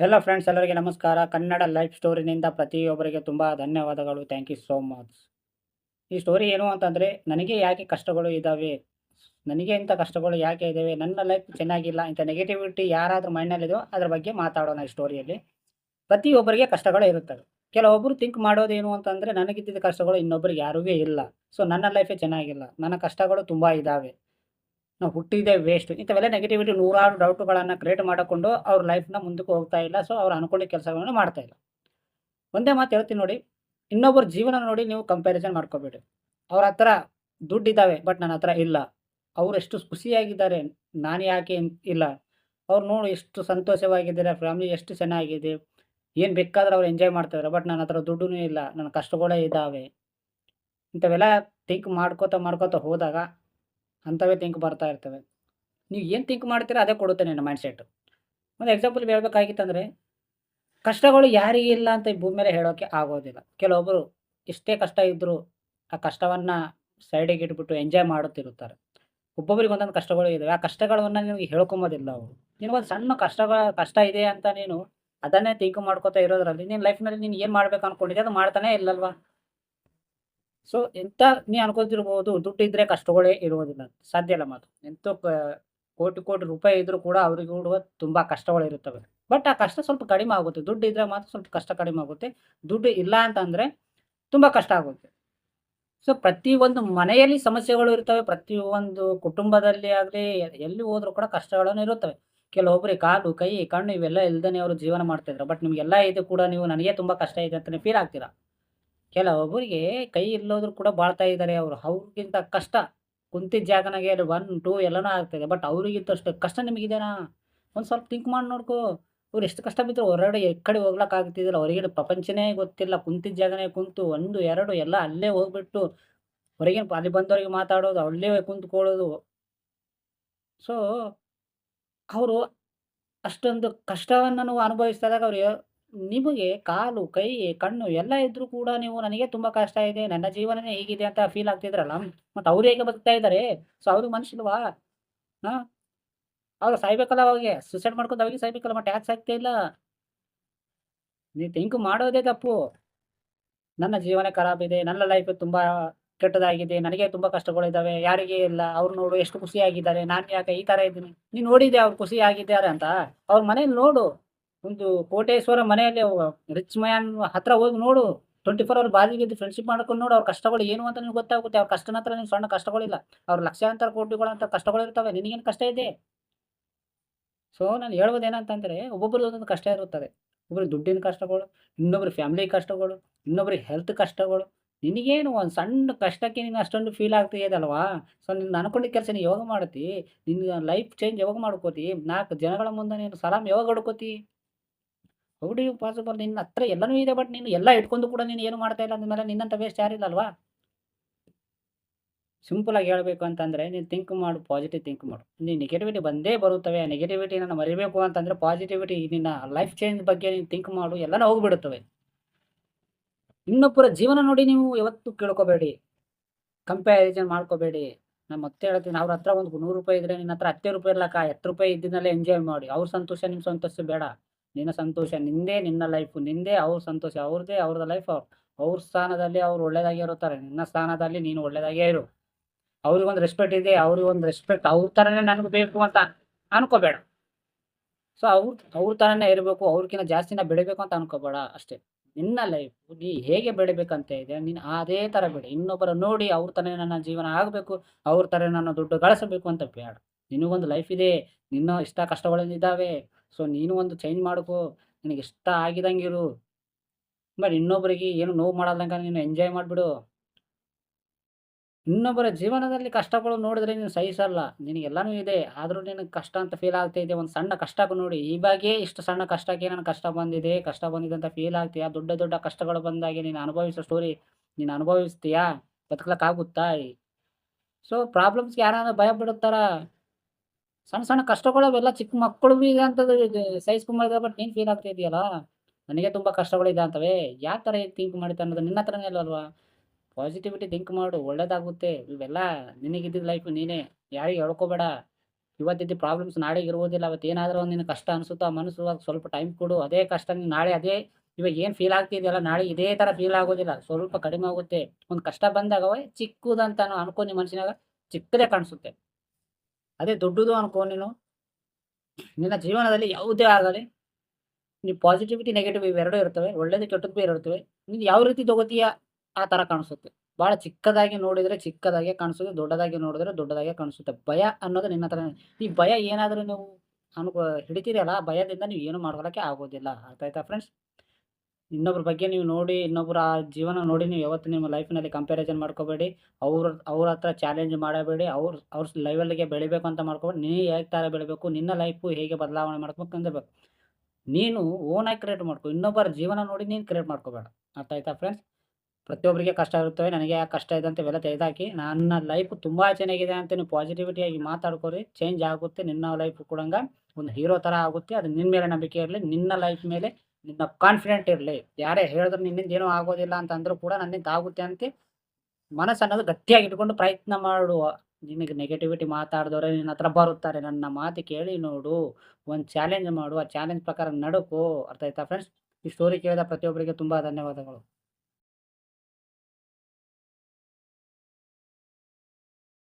Hello friends ಎಲ್ಲರಿಗೆ ನಮಸ್ಕಾರ. Kannada life ಸ್ಟೋರಿನಿಂದ ಪ್ರತಿಯೊಬ್ಬರಿಗೆ ತುಂಬ ಧನ್ಯವಾದಗಳು. ಥ್ಯಾಂಕ್ ಯು ಸೋ ಮಚ್ ಈ ಸ್ಟೋರಿ ಏನು ಅಂತಂದರೆ, ನನಗೆ ಯಾಕೆ ಕಷ್ಟಗಳು ಇದ್ದಾವೆ ನನಗೆ ಇಂಥ ಕಷ್ಟಗಳು ಯಾಕೆ ಇದ್ದಾವೆ ನನ್ನ ಲೈಫ್ ಚೆನ್ನಾಗಿಲ್ಲ, ಇಂಥ ನೆಗೆಟಿವಿಟಿ ಯಾರಾದರೂ ಮೈಂಡಲ್ಲಿದೆಯೋ ಅದ್ರ ಬಗ್ಗೆ ಮಾತಾಡೋಣ ಈ ಸ್ಟೋರಿಯಲ್ಲಿ ಪ್ರತಿಯೊಬ್ಬರಿಗೆ ಕಷ್ಟಗಳು ಇರುತ್ತವೆ. ಕೆಲವೊಬ್ಬರು ಥಿಂಕ್ ಮಾಡೋದೇನು ಅಂತಂದರೆ ನನಗಿದ್ದ ಕಷ್ಟಗಳು ಇನ್ನೊಬ್ಬರಿಗೆ ಯಾರಿಗೂ ಇಲ್ಲ. ಸೊ ನನ್ನ ಲೈಫೇ ಚೆನ್ನಾಗಿಲ್ಲ. ನನ್ನ ಕಷ್ಟಗಳು ತುಂಬ ಇದ್ದಾವೆ ನಾವು ಹುಟ್ಟಿದೆ ವೇಸ್ಟ್ ಇಂಥವೆಲ್ಲ ನೆಗೆಟಿವಿಟಿ ನೂರಾರು ಡೌಟ್ಗಳನ್ನು ಕ್ರಿಯೇಟ್ ಮಾಡಿಕೊಂಡು ಅವ್ರ ಲೈಫ್ನ ಮುಂದಕ್ಕೆ ಹೋಗ್ತಾ ಇಲ್ಲ. ಸೊ ಅವ್ರು ಅನ್ಕೊಂಡಿದ್ದ ಕೆಲಸಗಳನ್ನು ಮಾಡ್ತಾ ಇಲ್ಲ. ಒಂದೇ ಮಾತು ಹೇಳ್ತೀನಿ ನೋಡಿ. ಇನ್ನೊಬ್ಬರ ಜೀವನ ನೋಡಿ ನೀವು ಕಂಪ್ಯಾರಿಸನ್ ಮಾಡ್ಕೋಬೇಡಿ. ಅವ್ರ ಹತ್ರ ದುಡ್ಡಿದ್ದಾವೆ ಬಟ್ ನನ್ನ ಹತ್ರ ಇಲ್ಲ. ಅವ್ರು ಎಷ್ಟು ಖುಷಿಯಾಗಿದ್ದಾರೆ, ನಾನು ಯಾಕೆ ಇಲ್ಲ. ಅವ್ರು ನೋಡಿ ಎಷ್ಟು ಸಂತೋಷವಾಗಿದ್ದಾರೆ ಫ್ಯಾಮಿಲಿ ಎಷ್ಟು ಚೆನ್ನಾಗಿದೆ, ಏನು ಬೇಕಾದ್ರೆ ಅವ್ರು ಎಂಜಾಯ್ ಮಾಡ್ತಾರೆ ಬಟ್ ನನ್ನ ಹತ್ರ ದುಡ್ಡೂ ಇಲ್ಲ ನನ್ನ ಕಷ್ಟಗಳೇ ಇದ್ದಾವೆ ಇಂಥವೆಲ್ಲ ಥಿಂಕ್ ಮಾಡ್ಕೋತಾ ಮಾಡ್ಕೋತಾ ಹೋದಾಗ ಅಂಥವೇ ಥಿಂಕ್ ಬರ್ತಾ ಇರ್ತವೆ. ನೀವು ಏನು ಥಿಂಕ್ ಮಾಡ್ತೀರಾ ಅದೇ ಕೊಡುತ್ತೆ ನನ್ನ ಮೈಂಡ್ ಸೆಟ್ ಒಂದು ಎಕ್ಸಾಂಪಲ್ ಹೇಳ್ಬೇಕಾಗಿತ್ತಂದರೆ ಕಷ್ಟಗಳು ಯಾರಿಗೆ ಇಲ್ಲ ಅಂತ ಈ ಭೂಮಿ ಮೇಲೆ ಹೇಳೋಕ್ಕೆ ಆಗೋದಿಲ್ಲ. ಕೆಲವೊಬ್ಬರು ಎಷ್ಟೇ ಕಷ್ಟ ಇದ್ದರೂ ಆ ಕಷ್ಟವನ್ನು ಸೈಡಿಗೆ ಇಟ್ಬಿಟ್ಟು ಎಂಜಾಯ್ ಮಾಡುತ್ತಿರುತ್ತಾರೆ. ಒಬ್ಬೊಬ್ಬರಿಗೆ ಒಂದೊಂದು ಕಷ್ಟಗಳು ಇದ್ದಾವೆ ಆ ಕಷ್ಟಗಳನ್ನು ನಿಮಗೆ ಹೇಳ್ಕೊಂಬೋದಿಲ್ಲ ಅವರು. ನಿನಗೊಂದು ಸಣ್ಣ ಕಷ್ಟಗಳ ಕಷ್ಟ ಇದೆ ಅಂತ ನೀನು ಅದನ್ನೇ ಥಿಂಕ್ ಮಾಡ್ಕೋತಾ ಇರೋದ್ರಲ್ಲಿ ನಿನ್ನ ಲೈಫ್ನಲ್ಲಿ ನೀನು ಏನು ಮಾಡ್ಬೇಕು ಅಂದ್ಕೊಂಡಿದ್ದೆ ಅದು ಮಾಡ್ತಾನೆ ಇಲ್ಲಲ್ವಾ? ಸೊ ಎಂಥ ನೀ ಅನ್ಕೋತಿರ್ಬೋದು ದುಡ್ಡು ಇದ್ರೆ ಕಷ್ಟಗಳೇ ಇರುವುದಿಲ್ಲ ಸಾಧ್ಯ ಇಲ್ಲ ಮಾತು ಎಂಥ ಕೋಟಿ ಕೋಟಿ ರೂಪಾಯಿ ಇದ್ದರೂ ಕೂಡ ಅವರಿಗೆ ಕೂಡ ತುಂಬ ಕಷ್ಟಗಳಿರುತ್ತವೆ. ಬಟ್ ಆ ಕಷ್ಟ ಸ್ವಲ್ಪ ಕಡಿಮೆ ಆಗುತ್ತೆ. ದುಡ್ಡು ಇದ್ರೆ ಮಾತ್ರ ಸ್ವಲ್ಪ ಕಷ್ಟ ಕಡಿಮೆ ಆಗುತ್ತೆ. ದುಡ್ಡು ಇಲ್ಲ ಅಂತಂದರೆ ತುಂಬ ಕಷ್ಟ ಆಗುತ್ತೆ. ಸೊ ಪ್ರತಿಯೊಂದು ಮನೆಯಲ್ಲಿ ಸಮಸ್ಯೆಗಳು ಇರ್ತವೆ. ಪ್ರತಿಯೊಂದು ಕುಟುಂಬದಲ್ಲಿ ಆಗಲಿ, ಎಲ್ಲಿ ಹೋದರೂ ಕೂಡ ಕಷ್ಟಗಳನ್ನು ಇರುತ್ತವೆ. ಕೆಲವೊಬ್ಬರಿಗೆ ಕಾಲು, ಕೈ, ಕಣ್ಣು ಇವೆಲ್ಲ ಇಲ್ದೇ ಅವರು ಜೀವನ ಮಾಡ್ತಿದ್ರು. ಬಟ್ ನಿಮಗೆಲ್ಲ ಇದು ಕೂಡ ನೀವು ನನಗೆ ತುಂಬ ಕಷ್ಟ ಇದೆ ಅಂತಲೇ ಫೀಲ್ ಆಗ್ತೀರಾ? ಕೆಲವೊಬ್ಬರಿಗೆ ಕೈ ಇಲ್ಲೋದ್ರು ಕೂಡ ಬಾಳ್ತಾ ಇದ್ದಾರೆ ಅವರು. ಅವ್ರಿಗಿಂತ ಕಷ್ಟ. ಕುಂತಿದ್ದ ಜಾಗನಾಗೆ ಅಲ್ಲಿ ಒನ್ ಟೂ ಎಲ್ಲನೂ ಆಗ್ತಾಯಿದೆ ಬಟ್ ಅವ್ರಿಗಿಂತಷ್ಟು ಕಷ್ಟ ನಿಮಗಿದೆನಾ? ಒಂದು ಸ್ವಲ್ಪ ಥಿಂಕ್ ಮಾಡಿ ನೋಡ್ಕೋ. ಅವ್ರು ಎಷ್ಟು ಕಷ್ಟ ಬಿದ್ದರು ಹೊರಗಡೆ ಎಕ್ಕಡೆ ಕಡೆ ಹೋಗ್ಲಕ್ಕೆ ಆಗ್ತಿದ್ದಿಲ್ಲ. ಅವರಿಗೆ ಪ್ರಪಂಚನೇ ಗೊತ್ತಿಲ್ಲ. ಕುಂತಿದ್ದ ಜಾಗನೇ ಕುಂತು ಒಂದು, ಎರಡು ಎಲ್ಲ ಅಲ್ಲೇ ಹೋಗ್ಬಿಟ್ಟು ಹೊರಗಿನ ಅಲ್ಲಿ ಬಂದವರಿಗೆ ಮಾತಾಡೋದು, ಅಲ್ಲೇ ಕುಂತ್ಕೊಳ್ಳೋದು. ಸೊ ಅವರು ಅಷ್ಟೊಂದು ಕಷ್ಟವನ್ನು ಅನುಭವಿಸಿದಾಗ ಅವ್ರು ನಿಮಗೆ ಕಾಲು, ಕೈ, ಕಣ್ಣು ಎಲ್ಲ ಇದ್ರೂ ಕೂಡ ನೀವು ನನಗೆ ತುಂಬ ಕಷ್ಟ ಇದೆ, ನನ್ನ ಜೀವನನೇ ಹೀಗಿದೆ ಅಂತ ಫೀಲ್ ಆಗ್ತಿದ್ರಲ್ಲ? ಮತ್ತು ಅವ್ರು ಹೇಗೆ ಬದುಕ್ತಾ ಇದ್ದಾರೆ? ಸೊ ಅವ್ರಿಗೆ ಮನುಷ್ಯಲ್ವಾ ಹಾಂ? ಅವ್ರು ಸಾಯ್ಬೇಕಲ್ಲ ಅವಾಗೆ? ಸುಸೈಡ್ ಮಾಡ್ಕೊಂಡು ಅವ್ರಿಗೆ ಸಾಯ್ಬೇಕಲ್ಲ, ಮತ್ತೆ ಟ್ಯಾಕ್ಸ್ ಆಗ್ತಾ ಇಲ್ಲ? ನೀವು ಥಿಂಕ್ ಮಾಡೋದೇ ತಪ್ಪು. ನನ್ನ ಜೀವನ ಖರಾಬಿದೆ ನನ್ನ ಲೈಫ್ ತುಂಬ ಕೆಟ್ಟದಾಗಿದೆ, ನನಗೆ ತುಂಬ ಕಷ್ಟಗಳಿದ್ದಾವೆ ಯಾರಿಗೆ ಇಲ್ಲ, ಅವ್ರು ನೋಡು ಎಷ್ಟು ಖುಷಿಯಾಗಿದ್ದಾರೆ, ನಾನು ಯಾಕೆ ಈ ಥರ ಇದ್ದೀನಿ? ನೀನು ನೋಡಿದೆ ಅವ್ರು ಖುಷಿಯಾಗಿದ್ದಾರೆ ಅಂತ? ಅವ್ರ ಮನೇಲಿ ನೋಡು. ಒಂದು ಕೋಟೇಶ್ವರ ಮನೆಯಲ್ಲಿ ರಿಚ್ ಮ್ಯಾನ್ ಹತ್ರ ಹೋಗಿ ನೋಡು ಟ್ವೆಂಟಿ ಫೋರ್ ಅವರ್ ಬಾಜಿಗೆ ಫ್ರೆಂಡ್ಶಿಪ್ ಮಾಡ್ಕೊಂಡು ನೋಡು, ಅವ್ರ ಕಷ್ಟಗಳು ಏನು ಅಂತ ನಿಮ್ಗೆ ಗೊತ್ತಾಗುತ್ತೆ, ಅವ್ರ ಕಷ್ಟನ ಹತ್ರ ನಿಮ್ಗೆ ಸಣ್ಣ ಕಷ್ಟಗಳಿಲ್ಲ, ಅವ್ರ ಲಕ್ಷಾಂತರ ಕೋಟಿಗಳಂತ ಕಷ್ಟಗಳಿರ್ತವೆ ನಿನಗೇನು ಕಷ್ಟ ಇದೆ? ಸೊ ನಾನು ಹೇಳ್ಬೋದು ಏನಂತಂದರೆ ಒಬ್ಬೊಬ್ಬರದ್ದು ಒಂದೊಂದು ಕಷ್ಟ ಇರುತ್ತದೆ. ಒಬ್ಬರು ದುಡ್ಡಿನ ಕಷ್ಟಗಳು ಇನ್ನೊಬ್ರು ಫ್ಯಾಮಿಲಿ ಕಷ್ಟಗಳು, ಇನ್ನೊಬ್ರಿಗೆ ಹೆಲ್ತ್ ಕಷ್ಟಗಳು, ನಿನಗೇನು ಒಂದು ಸಣ್ಣ ಕಷ್ಟಕ್ಕೆ ನೀನು ಅಷ್ಟೊಂದು ಫೀಲ್ ಆಗ್ತಿದೆಯಲ್ವಾ ಸೊ ನಿನ್ನ ಅನ್ಕೊಂಡಿದ್ದ ಕೆಲಸ ನೀನು ಯಾವಾಗ ಮಾಡ್ತಿ ನಿನ್ನ ಲೈಫ್ ಚೇಂಜ್ ಯಾವಾಗ ಮಾಡ್ಕೋತಿ? ನಾಲ್ಕು ಜನಗಳ ಮುಂದೆ ನೀನು ಸಲಾಮ್ ಯಾವಾಗ ಹೊಡ್ಕೋತಿ. ಹೌ ಡು ಯು ಪಾಸಿಬಲ್ ನಿನ್ನ ಹತ್ರ ಎಲ್ಲನೂ ಇದೆ ಬಟ್ ನೀನು ಎಲ್ಲ ಇಟ್ಕೊಂಡು ಕೂಡ ನೀನು ಏನು ಮಾಡ್ತಾ ಇಲ್ಲ ಅಂದಮೇಲೆ ನಿನ್ನಂಥ ವೇಸ್ಟ್ ಯಾರಿಲ್ಲಲ್ವಾ ಸಿಂಪಲಾಗಿ ಹೇಳಬೇಕು ಅಂತಂದರೆ ನೀನು ಥಿಂಕ್ ಮಾಡು ಪಾಸಿಟಿವ್ ಥಿಂಕ್ ಮಾಡು. ನೀನು ನೆಗೆಟಿವಿಟಿ ಬಂದೇ ಬರುತ್ತವೆ, ಆ ನೆಗೆಟಿವಿಟಿನ ಮರಿಬೇಕು ಅಂತಂದರೆ ಪಾಸಿಟಿವಿಟಿ ನಿನ್ನ ಲೈಫ್ ಚೇಂಜ್ ಬಗ್ಗೆ ನೀನು ಥಿಂಕ್ ಮಾಡು, ಎಲ್ಲನೂ ಹೋಗ್ಬಿಡುತ್ತವೆ. ಇನ್ನೊಬ್ಬರ ಜೀವನ ನೋಡಿ ನೀವು ಯಾವತ್ತೂ ಕೇಳ್ಕೋಬೇಡಿ. ಕಂಪ್ಯಾರಿಸನ್ ಮಾಡ್ಕೋಬೇಡಿ. ನಮ್ಮ ಮತ್ತೆ ಹೇಳ್ತೀನಿ, ಅವ್ರ ಹತ್ರ ಒಂದು ನೂರು ರೂಪಾಯಿ ಇದ್ದರೆ ನಿನ್ನ ಹತ್ರ ಹತ್ತೇ ರೂಪಾಯಿ ಇರ್ಲಕ್ಕ, ಹತ್ತು ರೂಪಾಯಿ ಇದ್ದಿದ್ದಲ್ಲೇ ಎಂಜಾಯ್ ಮಾಡಿ. ಅವ್ರ ಸಂತೋಷ ನಿಮ್ಮ ಸಂತೋಷ ಬೇಡ. ನಿನ್ನ ಸಂತೋಷ, ನಿಂದೇ ನಿನ್ನ ಲೈಫು ನಿಂದೇ ಅವ್ರ ಸಂತೋಷ ಅವ್ರದ್ದೇ ಅವ್ರದ್ದು ಲೈಫ್ ಅವ್ರು. ಅವ್ರ ಸ್ಥಾನದಲ್ಲಿ ಅವ್ರು ಒಳ್ಳೇದಾಗೇ ಇರುತ್ತಾರೆ, ನಿನ್ನ ಸ್ಥಾನದಲ್ಲಿ ನೀನು ಒಳ್ಳೇದಾಗೇ ಇರು. ಅವ್ರಿಗೊಂದು ರೆಸ್ಪೆಕ್ಟ್ ಇದೆ ಅವ್ರಿಗೊಂದು ರೆಸ್ಪೆಕ್ಟ್ ಅವ್ರ ಥರನೇ ನನಗೆ ಬೇಕು ಅಂತ ಅನ್ಕೋಬೇಡ. ಸೊ ಅವ್ರ ಅವ್ರ ಥರನೇ ಇರಬೇಕು ಅವ್ರಕ್ಕಿಂತ ಜಾಸ್ತಿನ ಬೆಳಿಬೇಕು ಅಂತ ಅನ್ಕೋಬೇಡ ಅಷ್ಟೇ. ನಿನ್ನ ಲೈಫ್ ನೀ ಹೇಗೆ ಬೆಳಿಬೇಕಂತ ಇದೆ, ನೀನು ಅದೇ ಥರ ಬೆಳೆ. ಇನ್ನೊಬ್ಬರ ನೋಡಿ ಅವ್ರ ಥರನೇ ನನ್ನ ಜೀವನ ಆಗಬೇಕು, ಅವ್ರ ಥರ ನಾನು ದುಡ್ಡು ಗಳಿಸಬೇಕು ಅಂತ ಬೇಡ. ನಿನಗೊಂದು ಲೈಫ್ ಇದೆ, ನಿನ್ನ ಇಷ್ಟ ಕಷ್ಟಗಳಿದ್ದಾವೆ ಸೊ ನೀನು ಒಂದು ಚೇಂಜ್ ಮಾಡ್ಕೋ. ನಿನಗೆ ಇಷ್ಟ ಆಗಿದಂಗಿರು ಬಟ್ ಇನ್ನೊಬ್ಬರಿಗೆ ಏನು ನೋವು ಮಾಡಲ್ದಂಗೆ ನೀನು ಎಂಜಾಯ್ ಮಾಡಿಬಿಡು. ಇನ್ನೊಬ್ಬರ ಜೀವನದಲ್ಲಿ ಕಷ್ಟಗಳು ನೋಡಿದ್ರೆ ನೀನು ಸಹಿಸಲ್ಲ. ನಿನಗೆಲ್ಲನೂ ಇದೆ. ಆದರೂ ನಿನಗೆ ಕಷ್ಟ ಅಂತ ಫೀಲ್ ಆಗ್ತಾ ಇದೆ ಒಂದು ಸಣ್ಣ ಕಷ್ಟಕ್ಕೆ ನೋಡಿ. ಇವಾಗೇ ಇಷ್ಟು ಸಣ್ಣ ಕಷ್ಟಕ್ಕೆ ನನಗೆ ಕಷ್ಟ ಬಂದಿದೆ. ಕಷ್ಟ ಬಂದಿದೆ ಅಂತ ಫೀಲ್ ಆಗ್ತೀಯಾ? ದೊಡ್ಡ ದೊಡ್ಡ ಕಷ್ಟಗಳು ಬಂದಾಗೆ ನೀನು ಅನುಭವಿಸೋ ಸ್ಟೋರಿ ನೀನು ಅನುಭವಿಸ್ತೀಯಾ? ಬದುಕಲಿಕ್ಕಾಗುತ್ತಾ? ಸೊ ಪ್ರಾಬ್ಲಮ್ಸ್ಗೆ ಯಾರಾದ್ರೂ ಭಯ ಬಿಡುತ್ತಾರ? ಸಣ್ಣ ಸಣ್ಣ ಕಷ್ಟಗಳು ಅವೆಲ್ಲ ಚಿಕ್ಕ ಮಕ್ಕಳು ಈಗ ಅಂತದ್ದು ಸಹಿಸ್ಕೊಂಬಾರ್ದು ಬಟ್ ನೀನು ಫೀಲ್ ಆಗ್ತಾ ಇದೆಯಲ್ಲ? ನನಗೆ ತುಂಬ ಕಷ್ಟಗಳಿದೆ ಅಂತವೆ. ಯಾವ ಥರ ಥಿಂಕ್ ಮಾಡಿತ ಅನ್ನೋದು ನಿನ್ನ ಹತ್ರನೇ ಅಲ್ವಾ ಪಾಸಿಟಿವಿಟಿ ಥಿಂಕ್ ಮಾಡು, ಒಳ್ಳೇದಾಗುತ್ತೆ. ಇವೆಲ್ಲ ನಿನಗಿದ್ದಿದ್ದ ಲೈಫ್ ನೀನೇ. ಯಾರಿಗೆ ಹೇಳ್ಕೊಬೇಡ. ಇವತ್ತಿದ್ದ ಪ್ರಾಬ್ಲಮ್ಸ್ ನಾಳೆಗೆ ಇರುವುದಿಲ್ಲ ಅವತ್ತು ಏನಾದರೂ ಒಂದು ನಿನ್ನ ಕಷ್ಟ ಅನಿಸುತ್ತೋ ಮನಸ್ಸು ಸ್ವಲ್ಪ ಟೈಮ್ ಕೊಡು. ಅದೇ ಕಷ್ಟ ನೀನು ನಾಳೆ ಅದೇ, ಇವಾಗ ಏನು ಫೀಲ್ ಆಗ್ತಿದೆಯಲ್ಲ ನಾಳೆ ಇದೇ ಥರ ಫೀಲ್ ಆಗೋದಿಲ್ಲ. ಸ್ವಲ್ಪ ಕಡಿಮೆ ಆಗುತ್ತೆ. ಒಂದು ಕಷ್ಟ ಬಂದಾಗ ಚಿಕ್ಕದಂತ ಅನ್ಕೊ ನಿಮ್ಮ ಮನಸ್ಸಿನಾಗ ಚಿಕ್ಕದೇ ಕಾಣಿಸುತ್ತೆ. ಅದೇ ದೊಡ್ಡದು ಅನ್ಕೋ ನೀನು. ನಿನ್ನ ಜೀವನದಲ್ಲಿ ಯಾವುದೇ ಆಗಲಿ ನೀವು ಪಾಸಿಟಿವಿಟಿ ನೆಗೆಟಿವ್ ಇವೆರಡೂ ಇರ್ತವೆ, ಒಳ್ಳೇದು, ಕೆಟ್ಟದ್ದು ಇರ್ತವೆ ನೀನು ಯಾವ ರೀತಿ ತಗೋತೀಯ ಆ ಥರ ಕಾಣಿಸುತ್ತೆ. ಭಾಳ ಚಿಕ್ಕದಾಗಿ ನೋಡಿದರೆ ಚಿಕ್ಕದಾಗೆ ಕಾಣಿಸುತ್ತೆ, ದೊಡ್ಡದಾಗಿ ನೋಡಿದ್ರೆ ದೊಡ್ಡದಾಗೆ ಕಾಣಿಸುತ್ತೆ. ಭಯ ಅನ್ನೋದು ನಿನ್ನ ಹತ್ರ ಈ ಭಯ ಏನಾದರೂ ನೀವು ಅನ್ಕೋ, ಹಿಡಿತೀರಲ್ಲ ಭಯದಿಂದ ನೀವು ಏನು ಮಾಡ್ಕೊಳಕ್ಕೆ ಆಗೋದಿಲ್ಲ. ಅರ್ಥ ಆಯ್ತಾ ಫ್ರೆಂಡ್ಸ್ ಇನ್ನೊಬ್ರ ಬಗ್ಗೆ ನೀವು ನೋಡಿ ಇನ್ನೊಬ್ಬರ ಜೀವನ ನೋಡಿ, ನೀವು ಯಾವತ್ತು ನಿಮ್ಮ ಲೈಫ್ನಲ್ಲಿ ಕಂಪ್ಯಾರಿಸನ್ ಮಾಡ್ಕೋಬೇಡಿ. ಅವ್ರ ಅವ್ರ ಹತ್ರ ಚಾಲೆಂಜ್ ಮಾಡಬೇಡಿ. ಅವ್ರ ಅವ್ರ ಲೆವೆಲ್ಗೆ ಬೆಳಿಬೇಕು ಅಂತ ಮಾಡ್ಕೋಬೇಡಿ. ನೀ ಹೇಗೆ ಥರ ಬೆಳಿಬೇಕು, ನಿನ್ನ ಲೈಫು ಹೇಗೆ ಬದಲಾವಣೆ ಮಾಡ್ಬೇಕು ಅಂದಿರ್ಬೇಕು ನೀನು ಓನಾಗಿ ಕ್ರಿಯೇಟ್ ಮಾಡ್ಕೊ. ಇನ್ನೊಬ್ಬರ ಜೀವನ ನೋಡಿ ನೀನು ಕ್ರಿಯೇಟ್ ಮಾಡ್ಕೋಬೇಡ. ಅರ್ಥ ಆಯ್ತಾ ಫ್ರೆಂಡ್ಸ್ ಪ್ರತಿಯೊಬ್ಬರಿಗೆ ಕಷ್ಟ ಇರುತ್ತವೆ. ನನಗೆ ಕಷ್ಟ ಇದೆ ಅಂತ ಇವೆಲ್ಲ ತೆಗೆದಾಕಿ, ನನ್ನ ಲೈಫ್ ತುಂಬ ಚೆನ್ನಾಗಿದೆ ಅಂತ ನೀವು ಪಾಸಿಟಿವಿಟಿಯಾಗಿ ಮಾತಾಡ್ಕೋರಿ. ಚೇಂಜ್ ಆಗುತ್ತೆ. ನಿನ್ನ ಲೈಫ್ ಕೂಡ ಒಂದು ಹೀರೋ ಥರ ಆಗುತ್ತೆ. ಅದು ನಿನ್ನ ಮೇಲೆ ನಂಬಿಕೆ ಇರಲಿ. ನಿನ್ನ ಲೈಫ್ ಮೇಲೆ ನಿನ್ನ ಕಾನ್ಫಿಡೆಂಟ್ ಇರಲಿ. ಯಾರೇ ಹೇಳಿದ್ರು ನಿನ್ನಿಂದ ಏನೂ ಆಗೋದಿಲ್ಲ ಅಂತ ಕೂಡ ನನ್ನಿಂದ ಆಗುತ್ತೆ ಅಂತ. ಮನಸ್ಸು ಅನ್ನೋದು ಗಟ್ಟಿಯಾಗಿ ಇಟ್ಕೊಂಡು ಪ್ರಯತ್ನ ಮಾಡುವ ನಿನಗೆ ನೆಗೆಟಿವಿಟಿ ಮಾತಾಡಿದವ್ರೆ ನಿನ್ನ ಹತ್ರ ಬರುತ್ತಾರೆ. ನನ್ನ ಮಾತು ಕೇಳಿ ನೋಡು. ಒಂದು ಚಾಲೆಂಜ್ ಮಾಡು. ಆ ಚಾಲೆಂಜ್ ಪ್ರಕಾರ ನಡುಕು. ಅರ್ಥ ಆಯ್ತಾ ಫ್ರೆಂಡ್ಸ್ ಈ ಸ್ಟೋರಿ ಕೇಳಿದ ಪ್ರತಿಯೊಬ್ಬರಿಗೆ ತುಂಬ ಧನ್ಯವಾದಗಳು.